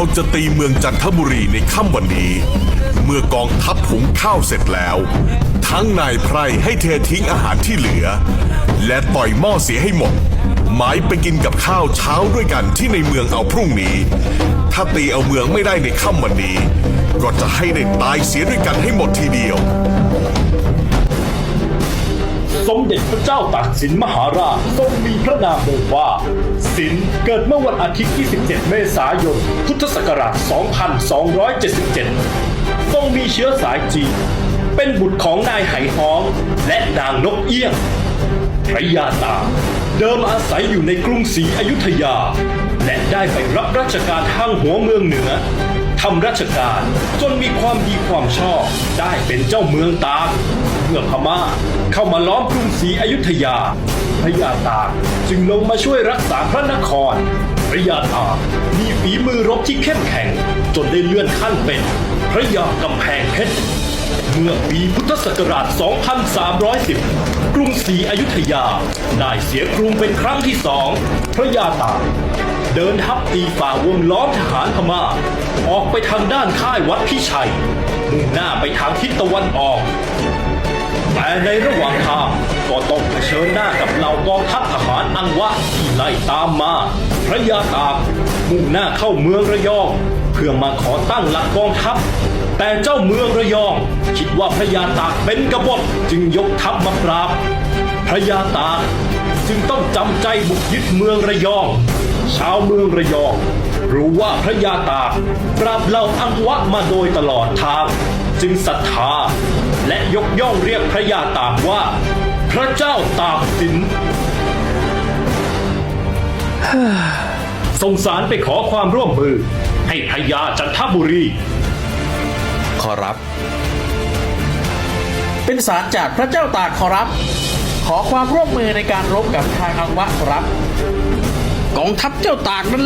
เราจะตีเมืองจันทบุรีในค่ำวันนี้ เมื่อกองทัพหุงข้าวเสร็จแล้ว ทั้งนายไพรให้เททิ้งอาหารที่เหลือ และต่อยหม้อเสียให้หมด หมายไปกินกับข้าวเช้าด้วยกันที่ในเมืองเอาพรุ่งนี้ ถ้าตีเอาเมืองไม่ได้ในค่ำวันนี้ ก็จะให้ได้ตายเสียด้วยกันให้หมดทีเดียว สมเด็จพระเจ้าตากสินมหาราชทรงมีพระนามเดิมว่า สินเกิดเมื่อวันอาทิตย์ที่ 17 เมษายน พุทธศักราช 2277 ทรงมีเชื้อสายจีน เป็นบุตรของนายไหฮ้องและนางนกเอี้ยงพระยาตา เดิมอาศัยอยู่ในกรุงศรีอยุธยา และได้ไปรับราชการทางหัวเมืองเหนือทำราชการจนมีความดีความชอบได้เป็นเจ้าเมืองตาก เมื่อพม่าเข้ามาล้อมกรุงศรีอยุธยา พระยาตากจึงลงมาช่วยรักษาพระนคร พระยาตากมีฝีมือรบที่เข้มแข็ง จนได้เลื่อนขั้นเป็นพระยากำแพงเพชร เมื่อปีพุทธศักราช 2310 กรุงศรีอยุธยาได้เสียกรุงเป็นครั้งที่สอง พระยาตากเดินทัพตีฝ่าวงล้อมทหารพม่า ออกไปทางด้านค่ายวัดพิชัย มุ่งหน้าไปทางทิศตะวันออก แต่ในระหว่างทางก็ต้องเผชิญหน้ากับเหล่ากองทัพทหารอังวะที่ไล่ตามมา พระยาตากมุ่งหน้าเข้าเมืองระยอง เพื่อมาขอตั้งหลักกองทัพ แต่เจ้าเมืองระยอง คิดว่าพระยาตากเป็นกบฏจึงยกทัพมาปราบ พระยาตากจึงต้องจำใจบุกยึดเมืองระยอง ชาวเมืองระยองรู้ว่าพระยาตากปราบเหล่าอังวะมาโดยตลอดทาง จึงศรัทธา และยกย่องเรียกพระยาตากว่า พระเจ้าตากสิน ส่งสารไปขอความร่วมมือ ให้พระยาจันทบุรี ขอรับ เป็นสารจากพระเจ้าตากขอรับ ขอความร่วมมือในการรบกับทางอังวะขอรับ กองทัพเจ้าตากนั้น